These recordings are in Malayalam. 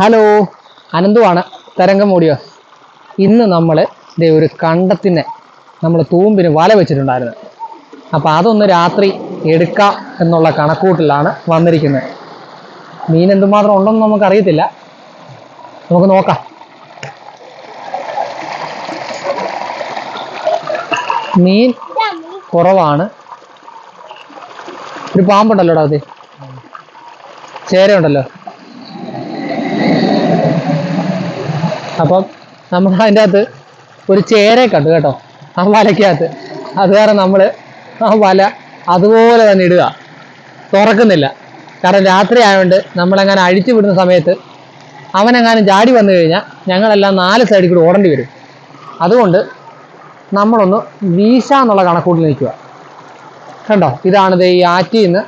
ഹലോ അനന്തുവാണ്. തരംഗം ഓടിയോ. ഇന്ന് നമ്മൾ ഇതേ ഒരു കണ്ടത്തിനെ നമ്മൾ തൂമ്പിന് വല വെച്ചിട്ടുണ്ടായിരുന്നു. അപ്പോൾ അതൊന്ന് രാത്രി എടുക്കാം എന്നുള്ള കണക്കൂട്ടിലാണ് വന്നിരിക്കുന്നത്. മീൻ എന്തുമാത്രം ഉണ്ടെന്ന് നമുക്കറിയത്തില്ല. നമുക്ക് നോക്കാം. മീൻ കുറവാണ്. ഒരു പാമ്പുണ്ടല്ലോ അത്? ചേരയുണ്ടല്ലോ. അപ്പം നമ്മൾ അതിന്റെ അകത്ത് ഒരു ചേരയെ കണ്ടു കേട്ടോ. ആ വലയ്ക്കകത്ത്. അത് കാരണം നമ്മൾ ആ വല അതുപോലെ തന്നെ ഇടുക. തുറക്കുന്നില്ല. കാരണം രാത്രി ആയതുകൊണ്ട് നമ്മളെങ്ങനെ അഴിച്ചു വിടുന്ന സമയത്ത് അവനെങ്ങാനും ചാടി വന്നു കഴിഞ്ഞാൽ ഞങ്ങളെല്ലാം നാല് സൈഡിൽ കൂടി ഓടേണ്ടി വരും. അതുകൊണ്ട് നമ്മളൊന്ന് വീശാന്നുള്ള കണക്കൂട്ടിൽ നിൽക്കുക. കണ്ടോ? ഇതാണിത് ഈ ആറ്റിൽ നിന്ന്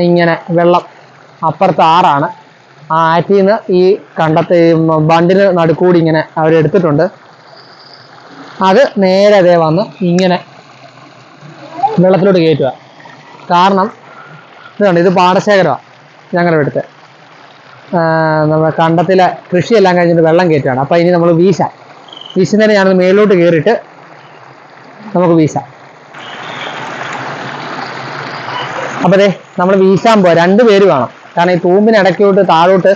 ഇങ്ങനെ വെള്ളം അപ്പുറത്ത് ആറാണ്. ആ ആറ്റിൽ നിന്ന് ഈ കണ്ടത്തെ ബണ്ടിന് നടുക്കൂടി ഇങ്ങനെ അവരെടുത്തിട്ടുണ്ട് അത് നേരെ അതേ വന്ന് ഇങ്ങനെ വെള്ളത്തിലോട്ട് കയറ്റുക കാരണം ഇതുണ്ട് ഇത് പാടശേഖരമാണ് ഞങ്ങളുടെ അടുത്ത് നമ്മുടെ കണ്ടത്തിലെ കൃഷിയെല്ലാം കഴിഞ്ഞിട്ട് വെള്ളം കയറ്റുകയാണ് അപ്പോൾ ഇനി നമ്മൾ വീശാം. വീശുന്നതിന് ഞാനത് മേലോട്ട് കയറിയിട്ട് നമുക്ക് വീശാം. അപ്പോൾ നമ്മൾ വീശാൻ പോവാം. രണ്ട് പേര് വേണം. കാരണം ഈ തൂമ്പിന് ഇടയ്ക്കോട്ട് താഴോട്ട്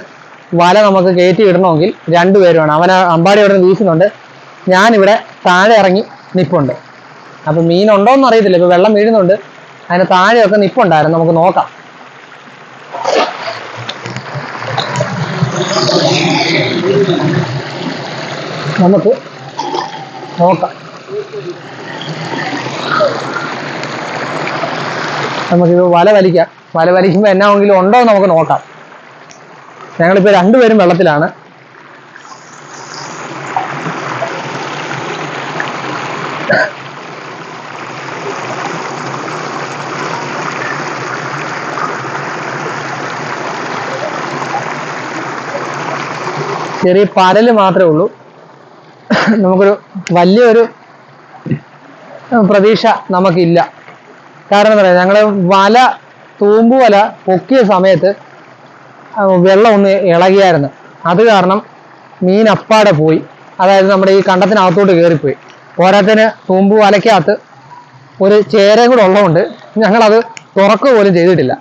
വല നമുക്ക് കയറ്റി ഇടണമെങ്കിൽ രണ്ട് പേര് വേണം. അവൻ അമ്പാടി അവിടെ നിന്ന് വീശുന്നുണ്ട്. ഞാനിവിടെ താഴെ ഇറങ്ങി നിപ്പുണ്ട്. അപ്പോൾ മീനുണ്ടോ എന്ന് അറിയത്തില്ല. ഇപ്പോൾ വെള്ളം വീഴുന്നുണ്ട്. അതിന് താഴെയൊക്കെ നിപ്പുണ്ടായിരുന്നു. നമുക്ക് നോക്കാം. നമുക്ക് നോക്കാം. നമുക്കിത് വല വലിക്കാം. വല വലിക്കുമ്പോൾ എന്നാണെങ്കിലും ഉണ്ടോ എന്ന് നമുക്ക് നോക്കാം. ഞങ്ങളിപ്പോൾ രണ്ടുപേരും വെള്ളത്തിലാണ്. ചെറിയ പരൽ മാത്രമേ ഉള്ളൂ. നമുക്കൊരു വലിയൊരു പ്രതീക്ഷ നമുക്കില്ല. കാരണം എന്താ പറയുക ഞങ്ങൾ വല തൂമ്പ് വല പൊക്കിയ സമയത്ത് വെള്ളം ഒന്ന് ഇളകിയായിരുന്നു. അത് കാരണം മീൻ അപ്പാടെ പോയി. അതായത് നമ്മുടെ ഈ കണ്ടത്തിനകത്തോട്ട് കയറിപ്പോയി പോരാത്തതിന് തൂമ്പ് വലയ്ക്കകത്ത് ഒരു ചേരയും കൂടെ ഉള്ളതുകൊണ്ട് ഞങ്ങളത് തുറക്കുക പോലും ചെയ്തിട്ടില്ല.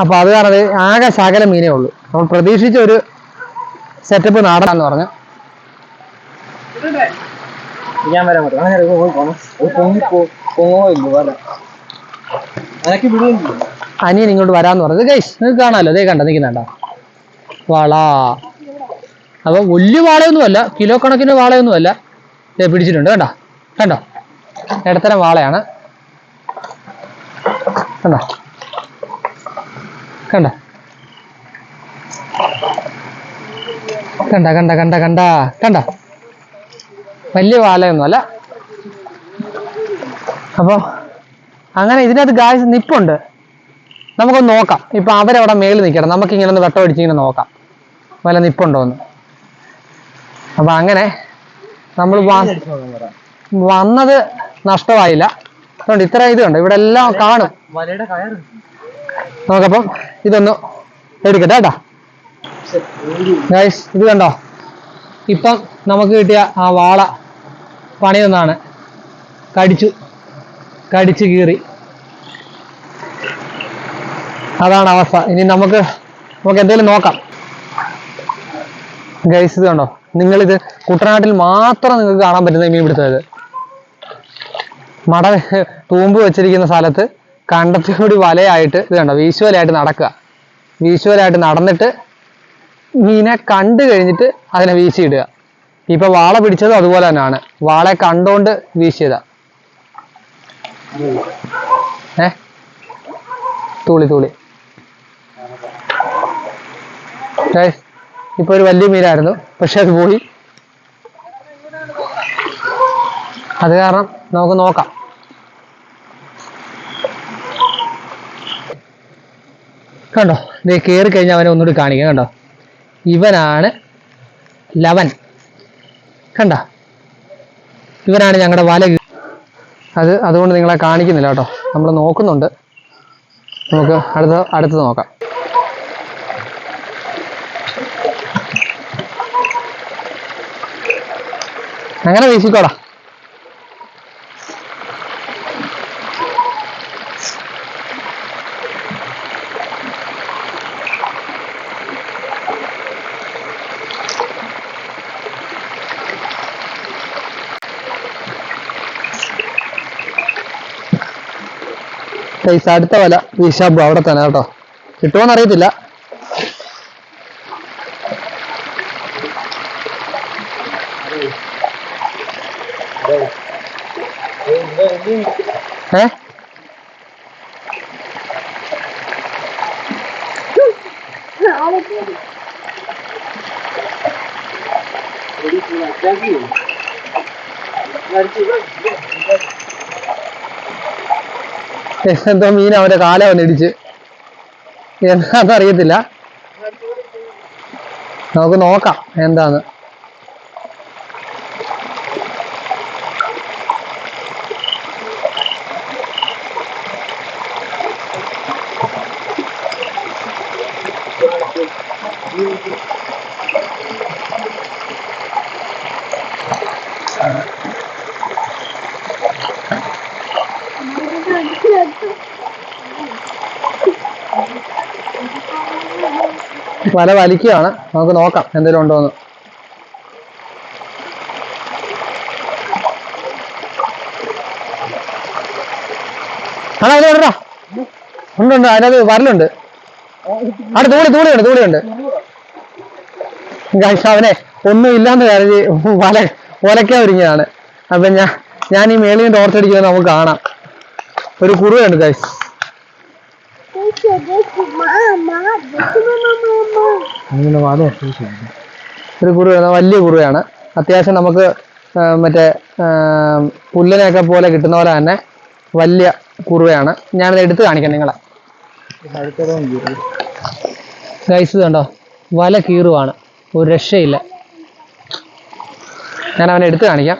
അപ്പോൾ അത് കാരണം ആകെ ശകല മീനേ ഉള്ളൂ. നമ്മൾ പ്രതീക്ഷിച്ച ഒരു സെറ്റപ്പ് നാടാന്ന് പറഞ്ഞു. ഞാൻ വരാൻ പറ്റും. അനിയൻ ഇങ്ങോട്ട് വരാന്ന് പറഞ്ഞത്. ഗൈസ് നിങ്ങൾക്ക് കാണാമല്ലോ അതേ കണ്ട നിൽക്കുന്നുണ്ടോ വള. അപ്പോൾ വലിയ വാളയൊന്നുമല്ല കിലോ കണക്കിന് വാളയൊന്നുമല്ല ദേ പിടിച്ചിട്ടുണ്ട് കണ്ടോ? കണ്ടോ? ഇടത്തരം വാളയാണ്. കണ്ടോ? കണ്ടോ? കണ്ട കണ്ട കണ്ട കണ്ട? കണ്ട? വലിയ വാലയൊന്നുമല്ല അപ്പോൾ അങ്ങനെ ഇതിനകത്ത് ഗായ്സ് നിപ്പുണ്ട്. നമുക്കൊന്ന് നോക്കാം. ഇപ്പൊ അവരവിടെ മേളിൽ നിൽക്കണം. നമുക്ക് ഇങ്ങനെ ഒന്ന് വെട്ടം അടിച്ച് ഇങ്ങനെ നോക്കാം. വല്ല നിപ്പുണ്ടോ എന്ന്. അപ്പൊ അങ്ങനെ നമ്മൾ വന്നത് നഷ്ടമായില്ല. അതുകൊണ്ട് ഇത്ര ഇത് കണ്ടോ ഇവിടെ എല്ലാം കാണും. നമുക്കപ്പം ഇതൊന്ന് എടുക്കട്ടെ കേട്ടാ. ഗൈസ് ഇത് കണ്ടോ? ഇപ്പം നമുക്ക് കിട്ടിയ ആ വാള പണിയൊന്നാണ് കടിച്ചു. കടിച്ചു കീറി. അതാണ് അവസ്ഥ. ഇനി നമുക്ക് നമുക്ക് എന്തെങ്കിലും നോക്കാം. ഗൈസ് ഇത് കണ്ടോ? നിങ്ങളിത് കുട്ടനാട്ടിൽ മാത്രം നിങ്ങൾക്ക് കാണാൻ പറ്റുന്ന മീൻ പിടുത്തത് മട തൂമ്പ് വെച്ചിരിക്കുന്ന സ്ഥലത്ത് കണ്ടത്തിലൂടി വലയായിട്ട് ഇത് കണ്ടോ? വീശുവലയായിട്ട് നടക്കുക. വീശുവലയായിട്ട് നടന്നിട്ട് മീനെ കണ്ടു കഴിഞ്ഞിട്ട് അതിനെ വീശിയിടുക. ഇപ്പൊ വാള പിടിച്ചത് അതുപോലെ തന്നെയാണ്. വാളെ കണ്ടോണ്ട് വീശിയതാ. ഏ? തൂളി തൂളി. ഇപ്പൊ ഒരു വലിയ മീനായിരുന്നു. പക്ഷെ അത് പോയി. അത് കാരണം നമുക്ക് നോക്കാം. കണ്ടോ? ഇത് കയറി കഴിഞ്ഞാൽ അവനെ ഒന്നുകൂടി കാണിക്കാം കണ്ടോ? ഇവനാണ് ലവൻ. കണ്ട? ഇവനാണ് ഞങ്ങളുടെ വല അത് അതുകൊണ്ട് നിങ്ങളെ കാണിക്കുന്നില്ല കേട്ടോ. നമ്മൾ നോക്കുന്നുണ്ട്. നമുക്ക് അടുത്ത അടുത്ത് നോക്കാം. അങ്ങനെ വീശിക്കോടാ. പൈസ അടുത്ത വല. വീശാബു അവിടെ തന്നെ കേട്ടോ. കിട്ടുമോന്ന് അറിയത്തില്ല. ഏ? എന്തോ മീൻ അവന്റെ കാല വന്നിടിച്ച് അറിയത്തില്ല. നമുക്ക് നോക്കാം എന്താന്ന്. വല വലിക്കുകയാണ്. നമുക്ക് നോക്കാം എന്തെങ്കിലും ഉണ്ടോ ഉണ്ട് ഉണ്ട്. അതിനകത്ത് വരലുണ്ട്. അവിടെ തൂളി തൂളിയുണ്ട് തൂളിയുണ്ട് അവനെ ഒന്നും ഇല്ലാന്ന് കരുതി വല ഒലക്കാൻ ഒരുങ്ങിയതാണ് അപ്പൊ ഞാൻ ഞാൻ ഈ മേളിൽ നിന്ന് ടോർച്ചടിക്കുന്നത് നമുക്ക് കാണാം. ഒരു കുറുവയുണ്ട് ഗൈസ്. അങ്ങനെ വാദം ഒരു വലിയ കുറുവയാണ് അത്യാവശ്യം നമുക്ക് മറ്റേ പുല്ലിനെയൊക്കെ പോലെ കിട്ടുന്ന പോലെ തന്നെ വലിയ കുറുവയാണ് ഞാനത് എടുത്ത് കാണിക്കാം നിങ്ങളെ. ഗൈസ് കണ്ടോ? വല കീറുവാണ്. ഒരു രക്ഷയില്ല. ഞാൻ അവനെ എടുത്ത് കാണിക്കാം.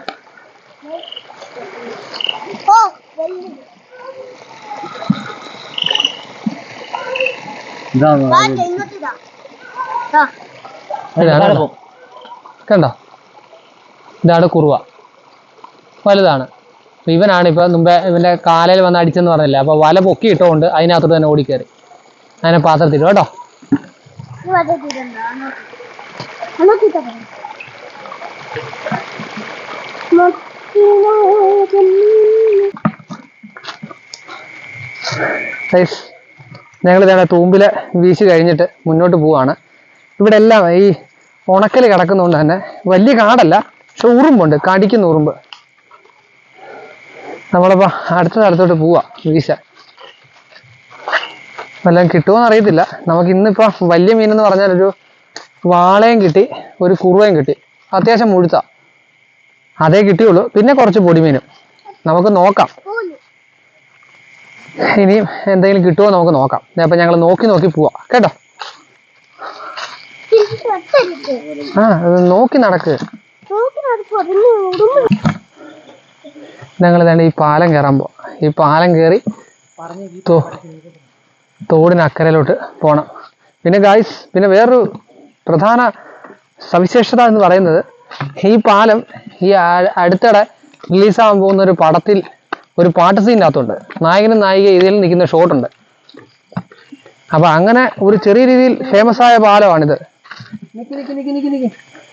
ഇതാണ് കണ്ടോ? കണ്ടോ? ഇതാണ് കുറുവ. വലുതാണ്. അപ്പൊ ഇവനാണ് ഇപ്പൊ മുമ്പേ ഇവന്റെ കാലയിൽ വന്ന് അടിച്ചെന്ന് പറഞ്ഞില്ലേ? അപ്പൊ വല പൊക്കി ഇട്ടുകൊണ്ട് അതിനകത്തോട്ട് തന്നെ ഓടിക്കയറി അതിനെ പാത്രത്തിൽ കേട്ടോ. ഗൈസ് ഞങ്ങൾ ഇതേ തൂമ്പിൽ വീശി കഴിഞ്ഞിട്ട് മുന്നോട്ട് പോവാണ്. ഇവിടെ എല്ലാം ഈ ഉണക്കൽ കിടക്കുന്നതുകൊണ്ട് തന്നെ വലിയ കാടല്ല പക്ഷെ ഉറുമ്പുണ്ട് കടിക്കുന്ന ഉറുമ്പ്. നമ്മളപ്പോ അടുത്ത സ്ഥലത്തോട്ട് പോവാ വീശ. വല്ലതും കിട്ടുമോന്ന് അറിയത്തില്ല. നമുക്ക് ഇന്നിപ്പോ വലിയ മീനെന്ന് പറഞ്ഞാൽ ഒരു വാളയും കിട്ടി ഒരു കുറുവയും കിട്ടി. അത്യാവശ്യം മുഴുത്ത. അതേ കിട്ടിയുള്ളൂ. പിന്നെ കുറച്ച് പൊടിമീനും. നമുക്ക് നോക്കാം. ഇനിയും എന്തെങ്കിലും കിട്ടുമോ നമുക്ക് നോക്കാം. അപ്പൊ ഞങ്ങൾ നോക്കി നോക്കി പോവാ. കേട്ടോ? ആ നോക്കി നടക്ക്. ഞങ്ങൾ തന്നെ ഈ പാലം കയറാൻ പോവാം. ഈ പാലം കയറി തോടിന് അക്കരയിലോട്ട് പോണം. പിന്നെ ഗായ്സ് പിന്നെ വേറൊരു പ്രധാന സവിശേഷത എന്ന് പറയുന്നത് ഈ പാലം ഈ അടുത്തിടെ റിലീസാകാൻ പോകുന്ന ഒരു പടത്തിൽ ഒരു പാട്ട് സീന്റെ അകത്തുണ്ട് നായകനും നായിക ഇതിൽ നിൽക്കുന്ന ഷോട്ടുണ്ട് അപ്പൊ അങ്ങനെ ഒരു ചെറിയ രീതിയിൽ ഫേമസ് ആയ പാലമാണിത്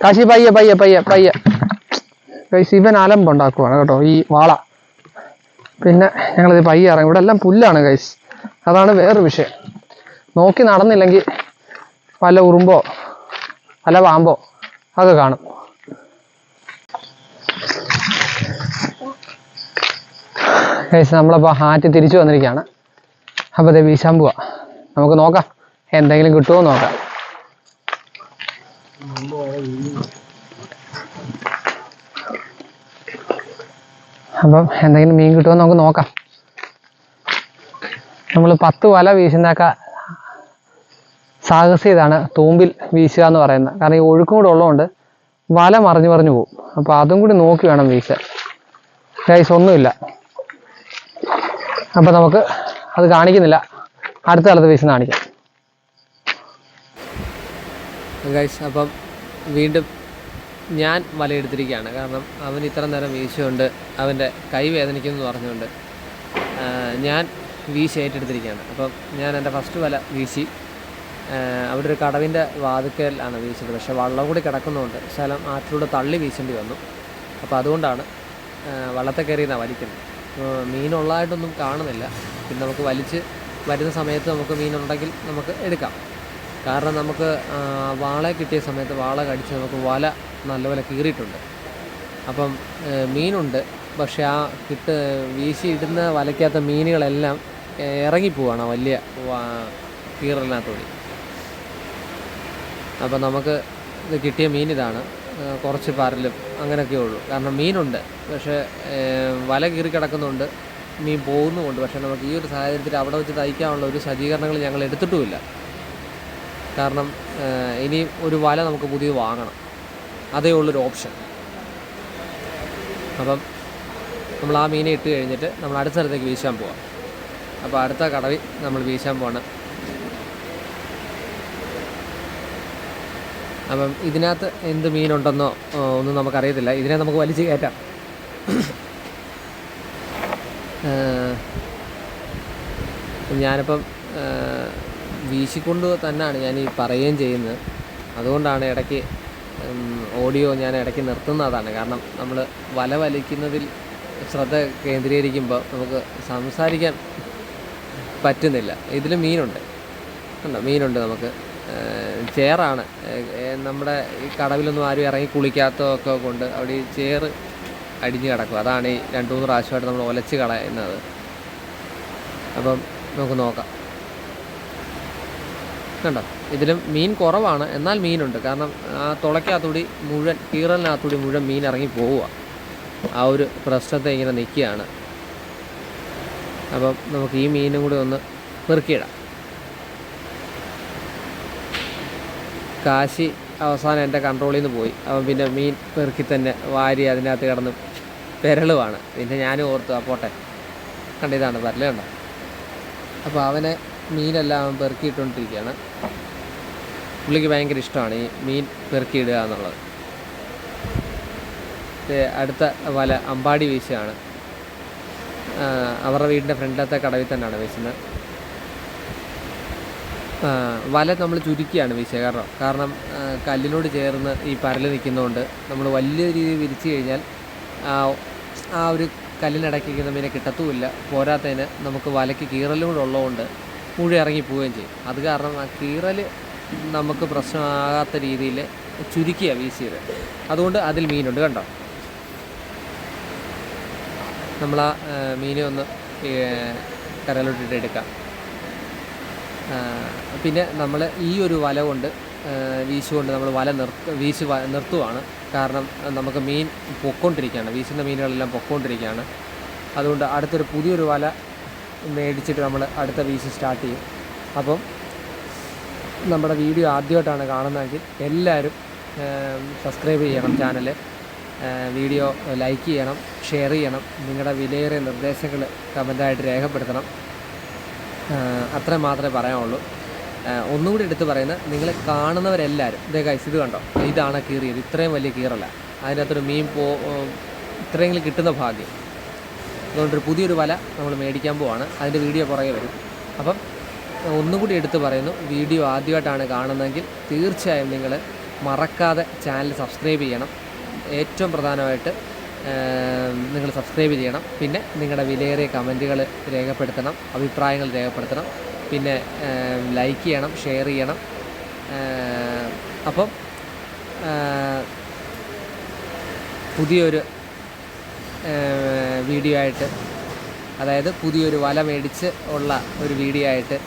കാശി പയ്യ പയ്യ പയ്യ പയ്യ. ശിവൻ ഇവൻ അലമ്പുണ്ടാക്കുവാണ് കേട്ടോ ഈ വാള. പിന്നെ ഞങ്ങളിത് പയ്യ ഇറങ്ങി. ഇവിടെ എല്ലാം പുല്ലാണ് കൈസ് അതാണ് വേറൊരു വിഷയം. നോക്കി നടന്നില്ലെങ്കിൽ പല ഉറുമ്പോ പല പാമ്പോ അതൊക്കെ കാണും. ഗൈസ് നമ്മളപ്പോൾ ഹാറ്റ് തിരിച്ചു വന്നിരിക്കുകയാണ് അപ്പോൾ ഇത് വീശാൻ പോവാ. നമുക്ക് നോക്കാം. എന്തെങ്കിലും കിട്ടുമോ നോക്കാം. അപ്പം എന്തെങ്കിലും മീൻ കിട്ടുമോ നമുക്ക് നോക്കാം. നമ്മൾ പത്ത് വല വീശുന്നൊക്കെ സാഹസികതാണ് തൂമ്പിൽ വീശുക എന്ന് പറയുന്നത്. കാരണം ഈ ഒഴുക്കും കൂടെ ഉള്ളതുകൊണ്ട് വല മറിഞ്ഞു മറിഞ്ഞു പോകും അപ്പോൾ അതും കൂടി നോക്കി വേണം വീശാൻ. ഗൈസ് ഒന്നുമില്ല. അപ്പം നമുക്ക് അത് കാണിക്കുന്നില്ല. അടുത്ത കാലത്ത് പീസ് കാണിക്കാം. ഗൈസ് അപ്പം വീണ്ടും ഞാൻ വലയെടുത്തിരിക്കുകയാണ്. കാരണം അവൻ ഇത്ര നേരം വീശുകൊണ്ട് അവന്റെ കൈ വേദനിക്കുന്നു എന്ന് പറഞ്ഞുകൊണ്ട് ഞാൻ വീശി ഏറ്റെടുത്തിരിക്കുകയാണ്. അപ്പം ഞാൻ എന്റെ ഫസ്റ്റ് വല വീശി അവിടെ ഒരു കടവിന്റെ വാതുക്കലാണ് വീശിയത് പക്ഷേ വള്ളം കൂടി കിടക്കുന്നതുകൊണ്ട് ശലം ആറ്റിലൂടെ തള്ളി വീശേണ്ടി വന്നു. അപ്പോൾ അതുകൊണ്ടാണ് വള്ളത്തെ വള്ളത്തെ കയറിയെന്നാണ് വലിക്കുന്നത്. അപ്പോൾ മീനുള്ളതായിട്ടൊന്നും കാണുന്നില്ല. പിന്നെ നമുക്ക് വലിച്ച് വരുന്ന സമയത്ത് നമുക്ക് മീനുണ്ടെങ്കിൽ നമുക്ക് എടുക്കാം. കാരണം നമുക്ക് വാള കിട്ടിയ സമയത്ത് വാള കടിച്ച് നമുക്ക് വല നല്ലപോലെ കീറിയിട്ടുണ്ട്. അപ്പം മീനുണ്ട്. പക്ഷേ ആ കിട്ട് വീശിയിടുന്ന വലയ്ക്കകത്ത മീനുകളെല്ലാം ഇറങ്ങിപ്പോവാണ് വലിയ കീറലിനകത്തോടി അപ്പം നമുക്ക് ഇത് കിട്ടിയ മീൻ ഇതാണ് കുറച്ച് പരലും അങ്ങനെയൊക്കെ ഉള്ളൂ. കാരണം മീനുണ്ട്. പക്ഷേ വല കീറി കിടക്കുന്നുണ്ട്. മീൻ പോകുന്നുമുണ്ട്. പക്ഷേ നമുക്ക് ഈ ഒരു സാഹചര്യത്തിൽ അവിടെ വെച്ച് തയ്ക്കാനുള്ള ഒരു സജ്ജീകരണങ്ങൾ ഞങ്ങൾ എടുത്തിട്ടുമില്ല. കാരണം ഇനി ഒരു വല നമുക്ക് പുതിയത് വാങ്ങണം. അതേ ഉള്ളൊരു ഓപ്ഷൻ. അപ്പം നമ്മൾ ആ മീനെ ഇട്ട് കഴിഞ്ഞിട്ട് നമ്മൾ അടുത്ത സ്ഥലത്തേക്ക് വീശാൻ പോവാം. അപ്പോൾ അടുത്ത കടവിൽ നമ്മൾ വീശാൻ പോവാണ്. അപ്പം ഇതിനകത്ത് എന്ത് മീനുണ്ടെന്നോ ഒന്നും നമുക്കറിയത്തില്ല. ഇതിനെ നമുക്ക് വലിച്ചു കയറ്റാം. ഞാനിപ്പം വീശിക്കൊണ്ട് തന്നെയാണ് ഞാൻ ഈ പറയുകയും ചെയ്യുന്നത്. അതുകൊണ്ടാണ് ഇടയ്ക്ക് ഓഡിയോ ഞാൻ ഇടയ്ക്ക് നിർത്തുന്നതാണ് കാരണം നമ്മൾ വല വലിക്കുന്നതിൽ ശ്രദ്ധ കേന്ദ്രീകരിക്കുമ്പോൾ നമുക്ക് സംസാരിക്കാൻ പറ്റുന്നില്ല. ഇതിൽ മീനുണ്ട്. ഉണ്ടോ മീനുണ്ട് നമുക്ക്. ഏഹ്, നമ്മുടെ ഈ കടവിലൊന്നും ആരും ഇറങ്ങി കുളിക്കാത്തതൊക്കെ കൊണ്ട് അവിടെ ഈ ചെയർ അടിഞ്ഞു കിടക്കും. അതാണ് ഈ രണ്ട് മൂന്ന് പ്രാവശ്യമായിട്ട് നമ്മൾ ഒലച്ച് കളയുന്നത്. അപ്പം നമുക്ക് നോക്കാം. കണ്ടോ? ഇതിലും മീൻ കുറവാണ്. എന്നാൽ മീനുണ്ട്. കാരണം ആ തുളയ്ക്കകത്തൂടി മുഴുവൻ കീറലിനകത്തൂടി മുഴുവൻ മീൻ ഇറങ്ങി പോവുക. ആ ഒരു പ്രശ്നത്തെ ഇങ്ങനെ നിൽക്കുകയാണ്. അപ്പം നമുക്ക് ഈ മീനും കൂടി ഒന്ന് പെറുക്കിയിടാം. കാശി അവസാനം എന്റെ കൺട്രോളിൽ നിന്ന് പോയി. അവൻ പിന്നെ മീൻ പെറുക്കി തന്നെ വാരി അതിനകത്ത് കിടന്ന് പെരളുവാണ്. പിന്നെ ഞാനും ഓർത്തു ആ പോട്ടെ. കണ്ട ഇതാണ് അപ്പോൾ അവനെ മീനെല്ലാം അവൻ പെറുക്കിയിട്ടുകൊണ്ടിരിക്കുകയാണ് പുള്ളിക്ക് ഭയങ്കര ഇഷ്ടമാണ് ഈ മീൻ പെറുക്കിയിടുക എന്നുള്ളത്. അടുത്ത വല അമ്പാടി വീശുകയാണ്. അവരുടെ വീടിന്റെ ഫ്രണ്ടിലത്തെ കടവിൽ തന്നെയാണ് വീശുന്നത്. വല നമ്മൾ ചുരുക്കിയാണ് വീശുക കാരണം കാരണം കല്ലിനോട് ചേർന്ന് ഈ പരൽ നിൽക്കുന്നതുകൊണ്ട് നമ്മൾ വലിയ രീതിയിൽ വിരിച്ചു കഴിഞ്ഞാൽ ആ ഒരു കല്ലിനടക്കിക്കുന്ന മീനെ കിട്ടത്തുമില്ല. പോരാത്തതിന് നമുക്ക് വലയ്ക്ക് കീറലും ഉള്ളതുകൊണ്ട് മുഴി ഇറങ്ങി പോവുകയും ചെയ്യും. അത് കാരണം ആ കീറൽ നമുക്ക് പ്രശ്നമാകാത്ത രീതിയിൽ ചുരുക്കിയ വീശിയത് അതുകൊണ്ട് അതിൽ മീനുണ്ട് കണ്ടോ? നമ്മൾ ആ മീനെ ഒന്ന് കരലോട്ടിട്ട് എടുക്കാം. പിന്നെ നമ്മൾ ഈ ഒരു വല കൊണ്ട് വീശുകൊണ്ട് നമ്മൾ വല നിർത്ത വീശി നിർത്തുവാണ്. കാരണം നമുക്ക് മീൻ പൊക്കോണ്ടിരിക്കുകയാണ് വീശുന്ന മീനുകളെല്ലാം പൊക്കോണ്ടിരിക്കുകയാണ് അതുകൊണ്ട് അടുത്തൊരു പുതിയൊരു വല മേടിച്ചിട്ട് നമ്മൾ അടുത്ത വീശ് സ്റ്റാർട്ട് ചെയ്യും. അപ്പം നമ്മുടെ വീഡിയോ ആദ്യമായിട്ടാണ് കാണുന്നതെങ്കിൽ എല്ലാവരും സബ്സ്ക്രൈബ് ചെയ്യണം ചാനൽ വീഡിയോ ലൈക്ക് ചെയ്യണം ഷെയർ ചെയ്യണം. നിങ്ങളുടെ വിലയേറിയ നിർദ്ദേശങ്ങൾ കമന്റായിട്ട് രേഖപ്പെടുത്തണം. ആഹ് അത്രയും മാത്രമേ പറയാനുള്ളൂ ഒന്നുകൂടി എടുത്ത് പറയുന്നത് നിങ്ങൾ കാണുന്നവരെല്ലാവരും ഇതേ കൈസ് ഇത് കണ്ടോ? ഇതാണ് കീറിയത്. ഇത്രയും വലിയ കീറല്ല. അതിനകത്തൊരു മീൻ പോ ഇത്രയെങ്കിലും കിട്ടുന്ന ഭാഗ്യം. അതുകൊണ്ടൊരു പുതിയൊരു വല നമ്മൾ മേടിക്കാൻ പോവാണ്. അതിന്റെ വീഡിയോ പുറകെ വരും. അപ്പം ഒന്നുകൂടി എടുത്ത് പറയുന്നു. വീഡിയോ ആദ്യമായിട്ടാണ് കാണുന്നതെങ്കിൽ തീർച്ചയായും നിങ്ങൾ മറക്കാതെ ചാനൽ സബ്സ്ക്രൈബ് ചെയ്യണം. ഏറ്റവും പ്രധാനമായിട്ട് നിങ്ങൾ സബ്സ്ക്രൈബ് ചെയ്യണം. പിന്നെ നിങ്ങളുടെ വിലയേറിയ കമന്റുകൾ രേഖപ്പെടുത്തണം. അഭിപ്രായങ്ങൾ രേഖപ്പെടുത്തണം. പിന്നെ ലൈക്ക് ചെയ്യണം ഷെയർ ചെയ്യണം. അപ്പം പുതിയൊരു വീഡിയോ ആയിട്ട് അതായത് പുതിയൊരു വല മേടിച്ച് ഉള്ള ഒരു വീഡിയോ ആയിട്ട്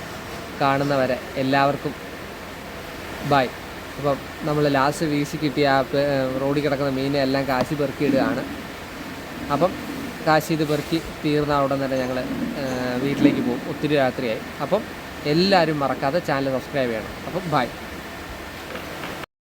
കാണുന്നവരെ എല്ലാവർക്കും ബായ് അപ്പം നമ്മൾ ലാസ്റ്റ് വീശി കിട്ടിയ ആ റോഡിൽ കിടക്കുന്ന മീനെ എല്ലാം കാശി പെറുക്കിയിടുകയാണ്. അപ്പം കാശി ഇത് പെറുക്കി തീർന്ന അവിടെ തന്നെ ഞങ്ങൾ വീട്ടിലേക്ക് പോകും. ഒത്തിരി രാത്രിയായി. അപ്പം എല്ലാവരും മറക്കാതെ ചാനൽ സബ്സ്ക്രൈബ് ചെയ്യണം. അപ്പം ബായ്